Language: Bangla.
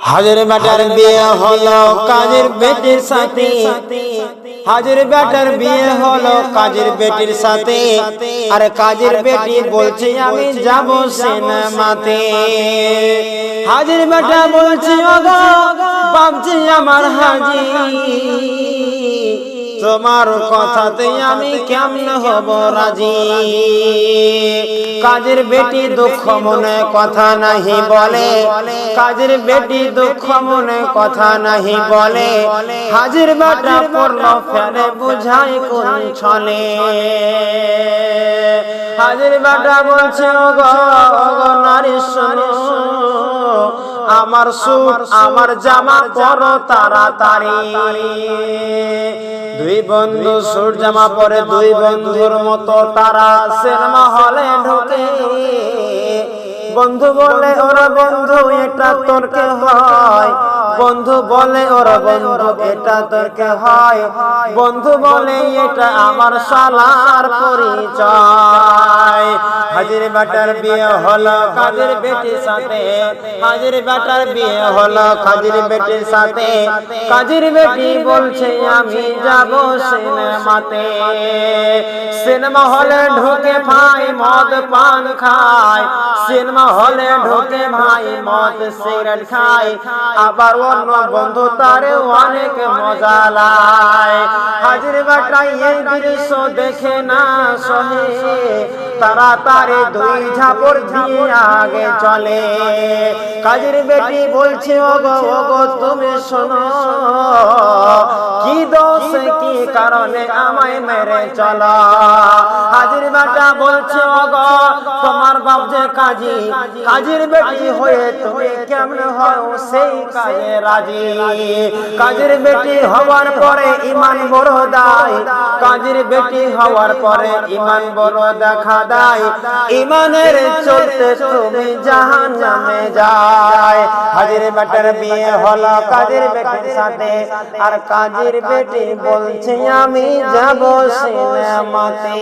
হাজির বেটার বিয়ে হলো কাজের বেটির সাথে। হাজির বেটার বিয়ে হলো কাজের বেটির সাথে। আর কাজের বেটি বলছে আমি যাব সিনেমাতে। হাজির বেটা বলছে ওগো ভাবছি আমার হাজি তোমার কথাতে আমি কেমন হব রাজি? কাজের বেটি দুঃখ মনে কথা নাহি বলে। কাজের বেটি দুঃখ মনে কথা নাহি বলে। হাজির বেটা পড়ল ফেলে বুঝাই কোন ছলে? হাজির বেটা বলছে, ওগো ওগো নারী আমার সুট, আমার জামা পরো তাড়াতাড়ি। দুই বন্ধু জামা পরে দুই বন্ধুর মতো তারা সিনেমা হলে ঢোকে। বন্ধু বলে, ওরা বন্ধু, এটা তর্কে হয়? বন্ধু বলে, ওরা বন্ধু, এটা তর্কে হয়? বন্ধু বলে, এটা আমার সালার পরিচয়। হাজির বেটার বিয়ে হলো কাজের বেটির সাথে। হাজির বেটার বিয়ে হলো কাজের বেটির সাথে। কাজের বেটি বলছে, আমি যাব সিনেমাতে। সিনেমা হলে ঢুকে ভাই মদ পান খায়। সিনেমা হলে ঢোকে ভাই মদ সিগারেট খায়। আবার অন্য বন্ধু তারে অনেক মজা লায়। হাজির বেটাই এই দৃশ্য দেখে না সহে। তারা তারে দুই ঝাপড় দিয়ে আগে চলে। কাজের বেটি বলছে, ওগো ওগো, তুমি শোনো। কি কারণে আমায় মেরে চলা। হাজির বেটা বলছে, ওগো, তোমার বাপ যে কাজী, কাজের বেটি হয়ে তুমি কেমন হও, সেই কাজে রাজি। কাজের বেটি হওয়ার পরে ইমান বড় দায়। কাজের বেটি হওয়ার পরে ইমান বড় দেখা দেয়। ইমানের চলতে তুমি জাহান নামে যায়। হাজির বেটার বিয়ে হলো কাজের বেটির সাথে। আর কাজের বেটি বলছে আমি যাব সিনেমাতে